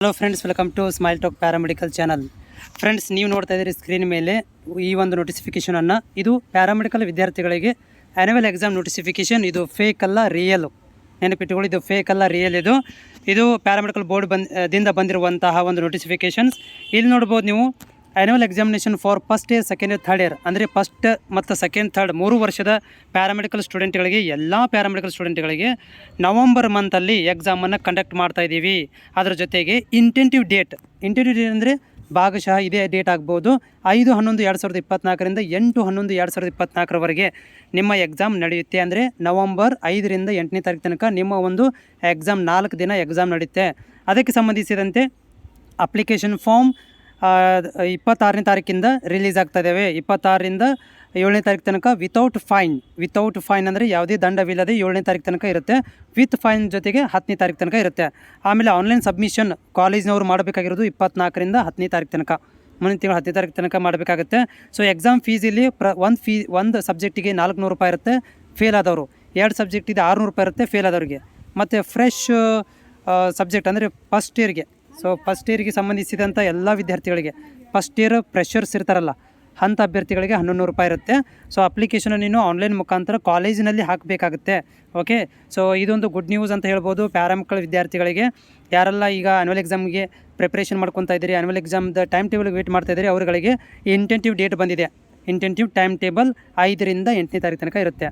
Hello friends welcome to smile talk paramedical channel friends ನೀವು ನೋಡ್ತಾ ಇದ್ದೀರಿ ಸ್ಕ್ರೀನ್ ಮೇಲೆ ಈ ಒಂದು ನೋಟಿಫಿಕೇಷನನ್ನು ಇದು ಪ್ಯಾರಾಮೆಡಿಕಲ್ ವಿದ್ಯಾರ್ಥಿಗಳಿಗೆ ಆ್ಯನುವಲ್ ಎಕ್ಸಾಮ್ ನೋಟಿಫಿಕೇಷನ್ ಇದು ಫೇಕ್ ಅಲ್ಲ ರಿಯಲ್ ನೆನಪಿಟ್ಟುಕೊಳ್ಳಿ ಇದು ಫೇಕ್ ಅಲ್ಲ ರಿಯಲ್ ಇದು. ಇದು ಪ್ಯಾರಾಮೆಡಿಕಲ್ ಬೋರ್ಡ್ ಬಂದ್ ದಿಂದ ಬಂದಿರುವಂತಹ ಒಂದು ನೋಟಿಫಿಕೇಷನ್ಸ್ ಇಲ್ಲಿ ನೋಡ್ಬೋದು ನೀವು annual examination for first year second year third year ಅಂದರೆ ಫಸ್ಟ್ ಮತ್ತು ಸೆಕೆಂಡ್ ಥರ್ಡ್ ಮೂರು ವರ್ಷದ ಪ್ಯಾರಾಮೆಡಿಕಲ್ ಸ್ಟೂಡೆಂಟ್ಗಳಿಗೆ ಎಲ್ಲ ಪ್ಯಾರಾಮೆಡಿಕಲ್ ಸ್ಟೂಡೆಂಟ್ಗಳಿಗೆ ನವಂಬರ್ ಮಂತಲ್ಲಿ ಎಕ್ಸಾಮನ್ನು ಕಂಡಕ್ಟ್ ಮಾಡ್ತಾ ಇದ್ದೀವಿ. ಅದರ ಜೊತೆಗೆ ಇಂಟೆಂಟಿವ್ ಡೇಟ್ ಇಂಟೆಂಟಿವ್ ಡೇಟ್ ಅಂದರೆ ಭಾಗಶಃ ಇದೇ ಡೇಟ್ ಆಗ್ಬೋದು. ಐದು, ಹನ್ನೊಂದು, ಎರಡು ಸಾವಿರದ ಇಪ್ಪತ್ನಾಲ್ಕರಿಂದ ಎಂಟು, ಹನ್ನೊಂದು, ಎರಡು ಸಾವಿರದ ಇಪ್ಪತ್ನಾಲ್ಕರವರೆಗೆ ನಿಮ್ಮ ಎಕ್ಸಾಮ್ ನಡೆಯುತ್ತೆ ಅಂದರೆ ನವಂಬರ್ ಐದರಿಂದ ಎಂಟನೇ ತಾರೀಕು ತನಕ ನಿಮ್ಮ ಒಂದು ಎಕ್ಸಾಮ್ ನಾಲ್ಕು ದಿನ ಎಕ್ಸಾಮ್ ನಡೆಯುತ್ತೆ. ಅದಕ್ಕೆ ಸಂಬಂಧಿಸಿದಂತೆ ಅಪ್ಲಿಕೇಶನ್ ಫಾರ್ಮ್ ಇಪ್ಪತ್ತಾರನೇ ತಾರೀಕಿಂದ ರಿಲೀಸ್ ಆಗ್ತಾ ಇದ್ದಾವೆ ಇಪ್ಪತ್ತಾರರಿಂದ ಏಳನೇ ತಾರೀಕು ತನಕ ವಿತೌಟ್ ಫೈನ್ ವಿತೌಟ್ ಫೈನ್ ಅಂದರೆ ಯಾವುದೇ ದಂಡವಿಲ್ಲದೆ ಏಳನೇ ತಾರೀಕು ತನಕ ಇರುತ್ತೆ. ವಿತ್ ಫೈನ್ ಜೊತೆಗೆ ಹತ್ತನೇ ತಾರೀಕು ತನಕ ಇರುತ್ತೆ. ಆಮೇಲೆ ಆನ್ಲೈನ್ ಸಬ್ಮಿಷನ್ ಕಾಲೇಜ್ನವರು ಮಾಡಬೇಕಾಗಿರೋದು ಇಪ್ಪತ್ನಾಲ್ಕರಿಂದ ಹತ್ತನೇ ತಾರೀಕು ತನಕ. ಮುಂದಿನ ತಿಂಗಳು ಹತ್ತನೇ ತಾರೀಕು ತನಕ ಮಾಡಬೇಕಾಗುತ್ತೆ. ಸೊ ಎಕ್ಸಾಮ್ ಫೀಸ್ ಪ್ರ ಒಂದು ಫೀ ಒಂದು ಸಬ್ಜೆಕ್ಟಿಗೆ ನಾಲ್ಕುನೂರು ರೂಪಾಯಿ ಇರುತ್ತೆ ಫೇಲ್ ಆದವರು. ಎರಡು ಸಬ್ಜೆಕ್ಟಿಗೆ ಆರುನೂರು ರೂಪಾಯಿ ಇರುತ್ತೆ ಫೇಲ್ ಆದವ್ರಿಗೆ. ಮತ್ತು ಫ್ರೆಶ್ ಸಬ್ಜೆಕ್ಟ್ ಅಂದರೆ ಫಸ್ಟ್ ಇಯರ್ಗೆ ಸೊ ಫಸ್ಟ್ ಇಯರ್ಗೆ ಸಂಬಂಧಿಸಿದಂಥ ಎಲ್ಲ ವಿದ್ಯಾರ್ಥಿಗಳಿಗೆ ಫಸ್ಟ್ ಇಯರ್ ಫ್ರೆಷರ್ಸ್ ಇರ್ತಾರಲ್ಲ ಅಂಥ ಅಭ್ಯರ್ಥಿಗಳಿಗೆ ಹನ್ನೊಂದು ರೂಪಾಯಿ ಇರುತ್ತೆ. ಸೊ ಅಪ್ಲಿಕೇಶನ್ ನೀನು ಆನ್ಲೈನ್ ಮುಖಾಂತರ ಕಾಲೇಜಿನಲ್ಲಿ ಹಾಕಬೇಕಾಗುತ್ತೆ. ಓಕೆ ಸೊ ಇದೊಂದು ಗುಡ್ ನ್ಯೂಸ್ ಅಂತ ಹೇಳ್ಬೋದು. ಪ್ಯಾರಾಮಕ್ಕಳ ವಿದ್ಯಾರ್ಥಿಗಳಿಗೆ ಯಾರೆಲ್ಲ ಈಗ ಆನ್ಯುವಲ್ ಎಕ್ಸಾಮ್ಗೆ ಪ್ರಿಪ್ರೇಷನ್ ಮಾಡ್ಕೊತಾ ಇದ್ದೀರಿ ಆನ್ಯುವಲ್ ಎಕ್ಸಾಮ್ದ ಟೈಮ್ ಟೇಬಲ್ಗೆ ವೇಟ್ ಮಾಡ್ತಾ ಇದ್ದೀರಿ, ಅವರುಗಳಿಗೆ ಇಂಟೆಂಟಿವ್ ಡೇಟ್ ಬಂದಿದೆ. ಇಂಟೆಂಟಿವ್ ಟೈಮ್ ಟೇಬಲ್ ಐದರಿಂದ ಎಂಟನೇ ತಾರೀಕು ತನಕ ಇರುತ್ತೆ.